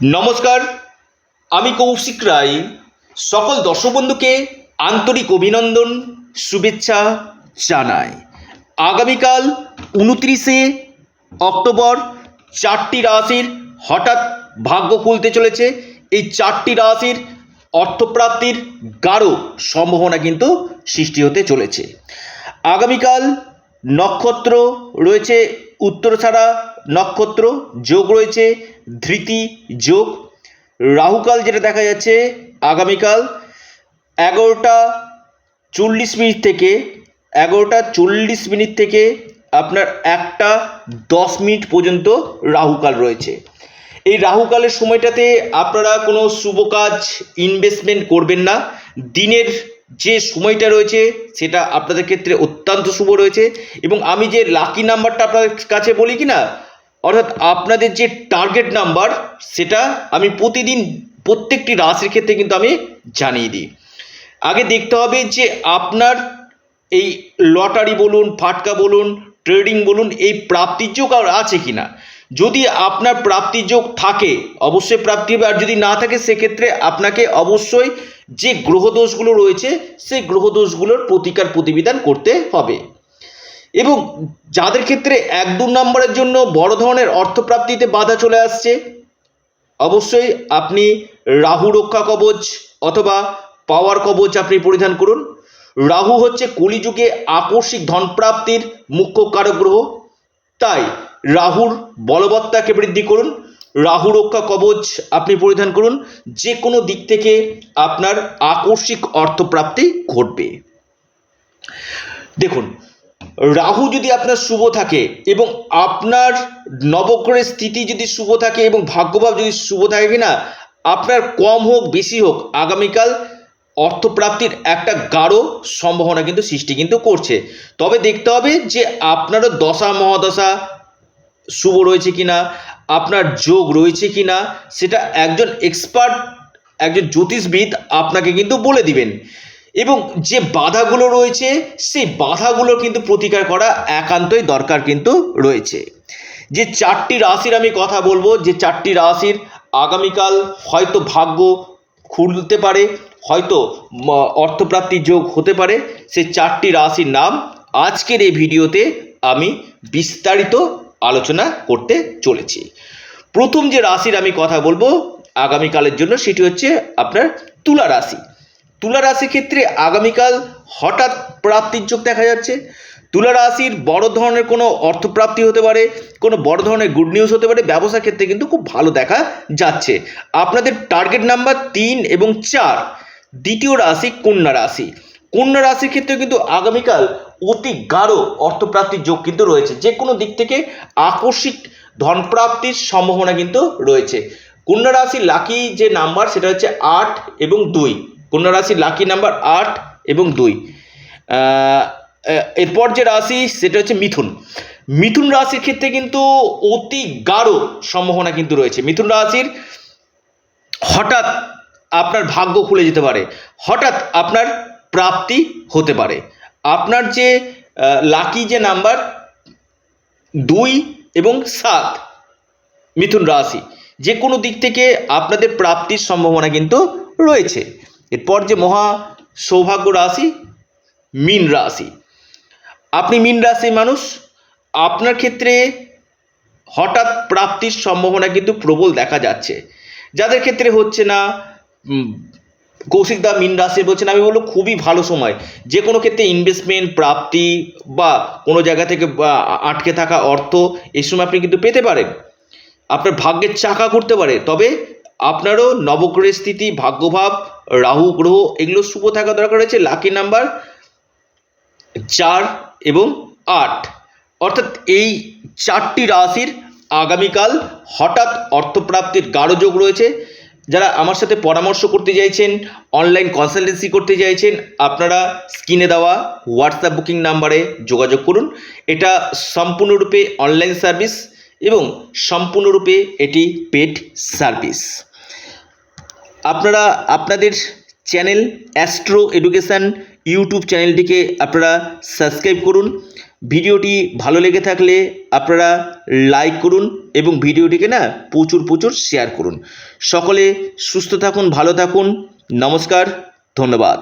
নমস্কার, আমি কৌশিক রায়। সকল দর্শক বন্ধুকে আন্তরিক অভিনন্দন, শুভেচ্ছা জানাই। আগামীকাল উনত্রিশে অক্টোবর চারটি রাশির হঠাৎ ভাগ্য খুলতে চলেছে। এই চারটি রাশির অর্থপ্রাপ্তির গাঢ় সম্ভাবনা কিন্তু সৃষ্টি হতে চলেছে। আগামীকাল নক্ষত্র রয়েছে উত্তরছাড়া নক্ষত্র, যোগ রয়েছে, ধৃতি, যোগ। রাহুকাল যেটা দেখা যাচ্ছে, আগামীকাল এগারোটা চল্লিশ মিনিট থেকে, এগারোটা চল্লিশ মিনিট থেকে আপনার একটা দশ মিনিট পর্যন্ত রাহুকাল রয়েছে। এই রাহুকালের সময়টাতে আপনারা কোনো শুভ কাজ ইনভেস্টমেন্ট করবেন না। দিনের যে সময়টা রয়েছে, সেটা আপনাদের ক্ষেত্রে অত্যন্ত শুভ রয়েছে। এবং আমি যে লাকি নাম্বারটা আপনাদের কাছে বলি কি না অর্থাৎ আপনাদের যে টার্গেট নাম্বার সেটা আমি প্রতিদিন প্রত্যেকটি রাশির ক্ষেত্রে কিন্তু আমি জানিয়ে দিই। আগে দেখতে হবে যে আপনার এই লটারি বলুন, ফাটকা বলুন ট্রেডিং বলুন, এই প্রাপ্তির যোগ আর আছে কি না যদি আপনার প্রাপ্তির যোগ থাকে, অবশ্যই প্রাপ্তি হবে। আর যদি না থাকে, সেক্ষেত্রে আপনাকে অবশ্যই যে গ্রহদোষগুলো রয়েছে, সেই গ্রহদোষগুলোর প্রতিকার প্রতিবিধান করতে হবে। এবং যাদের ক্ষেত্রে এক দু নম্বরের জন্য বড় ধরনের অর্থপ্রাপ্তিতে বাধা চলে আসছে, অবশ্যই আপনি রাহু রক্ষা কবচ অথবা পাওয়ার কবচ আপনি পরিধান করুন। রাহু হচ্ছে কলিযুগে আকস্মিক ধনপ্রাপ্তির মুখ্য কারক গ্রহ তাই রাহুর বলবত্তাকে বৃদ্ধি করুন, রাহু রক্ষা কবচ আপনি পরিধান করুন যে কোনো দিক থেকে আপনার আকস্মিক অর্থপ্রাপ্তি ঘটবে। দেখুন রাহু যদি আপনার শুভ থাকে এবং আপনার নবগ্রহের স্থিতি যদি শুভ থাকে এবং ভাগ্যভাব যদি শুভ থাকে কিনা, আপনার কম হোক, বেশি হোক, আগামীকাল অর্থপ্রাপ্তির একটা গাঢ় সম্ভাবনা কিন্তু সৃষ্টি কিন্তু করছে। তবে দেখতে হবে যে আপনারও দশা, মহাদশা শুভ রয়েছে কিনা, আপনার যোগ রয়েছে কিনা, সেটা একজন এক্সপার্ট একজন জ্যোতিষবিদ আপনাকে কিন্তু বলে দিবেন। এবং যে বাধাগুলো রয়েছে, সেই বাধাগুলো কিন্তু প্রতিকার করা একান্তই দরকার কিন্তু রয়েছে। যে চারটি রাশির আমি কথা বলব, যে চারটি রাশির আগামীকাল হয়তো ভাগ্য খুলতে পারে, হয়তো অর্থপ্রাপ্তির যোগ হতে পারে সে চারটি রাশির নাম আজকের এই ভিডিওতে আমি বিস্তারিত আলোচনা করতে চলেছি। প্রথম যে রাশির আমি কথা বলব আগামীকালের জন্য, সেটি হচ্ছে আপনার তুলা রাশি। তুলা রাশির ক্ষেত্রে আগামীকাল হঠাৎ প্রাপ্তির যোগ দেখা যাচ্ছে। তুলা রাশির বড় ধরনের কোনো অর্থপ্রাপ্তি হতে পারে, কোনো বড় ধরনের গুড নিউজ হতে পারে, ব্যবসার ক্ষেত্রে কিন্তু খুব ভালো দেখা যাচ্ছে। আপনাদের টার্গেট নাম্বার তিন এবং চার, দ্বিতীয় রাশি কন্যা রাশি। কন্যা রাশির ক্ষেত্রে কিন্তু আগামীকাল অতি গাঢ় অর্থপ্রাপ্তির যোগ কিন্তু রয়েছে। যে কোনো দিক থেকে আকস্মিক ধনপ্রাপ্তির সম্ভাবনা কিন্তু রয়েছে। কন্যা রাশির লাকি যে নাম্বার সেটা হচ্ছে আট এবং দুই। কন্যা রাশির লাকি নাম্বার আট এবং দুই। এরপর যে রাশি, সেটা হচ্ছে মিথুন। মিথুন রাশির ক্ষেত্রে কিন্তু অতি গাঢ় সম্ভাবনা কিন্তু রয়েছে। মিথুন রাশির হঠাৎ আপনার ভাগ্য খুলে যেতে পারে। হঠাৎ আপনার প্রাপ্তি হতে পারে। আপনার যে লাকি যে নাম্বার দুই এবং সাত মিথুন রাশি, যে কোনো দিক থেকে আপনাদের প্রাপ্তির সম্ভাবনা কিন্তু রয়েছে। এরপর যে মহা সৌভাগ্য রাশি মীন রাশি। আপনি মীন রাশির মানুষ আপনার ক্ষেত্রে হঠাৎ প্রাপ্তির সম্ভাবনা কিন্তু প্রবল দেখা যাচ্ছে। যাদের ক্ষেত্রে হচ্ছে না উম, কৌশিক দা মিন রাশি বলছেন আমি বলব খুবই ভালো সময়। যে কোনো ক্ষেত্রে ইনভেস্টমেন্ট প্রাপ্তি বা কোনো জায়গা থেকে আটকে থাকা অর্থ এই সময় আপনি কিন্তু পেতে পারেন। আপনার ভাগ্যের চাকা ঘুরতে পারে। তবে আপনারও নবগ্রহের স্থিতি, ভাগ্যভাব, রাহু, গ্রহ, এগুলো শুভ থাকা দরকার রয়েছে। লাকি নাম্বার চার এবং আট। অর্থাৎ এই চারটি রাশির আগামীকাল হঠাৎ অর্থপ্রাপ্তির গাঢ় যোগ রয়েছে। যারা আমার সাথে পরামর্শ করতে চাইছেন অনলাইন কনসালটেন্সি করতে চাইছেন, আপনারা স্ক্রিনে দেওয়া হোয়াটসঅ্যাপ বুকিং নাম্বারে যোগাযোগ করুন। এটা সম্পূর্ণরূপে অনলাইন সার্ভিস এবং সম্পূর্ণরূপে এটি পেড সার্ভিস আপনারা আপনাদের চ্যানেল অ্যাস্ট্রো এডুকেশান ইউটিউব চ্যানেলটিকে আপনারা সাবস্ক্রাইব করুন। ভিডিওটি ভালো লেগে থাকলে আপনারা লাইক করুন এবং ভিডিওটিকে না প্রচুর প্রচুর শেয়ার করুন। সকলে সুস্থ থাকুন, ভালো থাকুন। নমস্কার, ধন্যবাদ।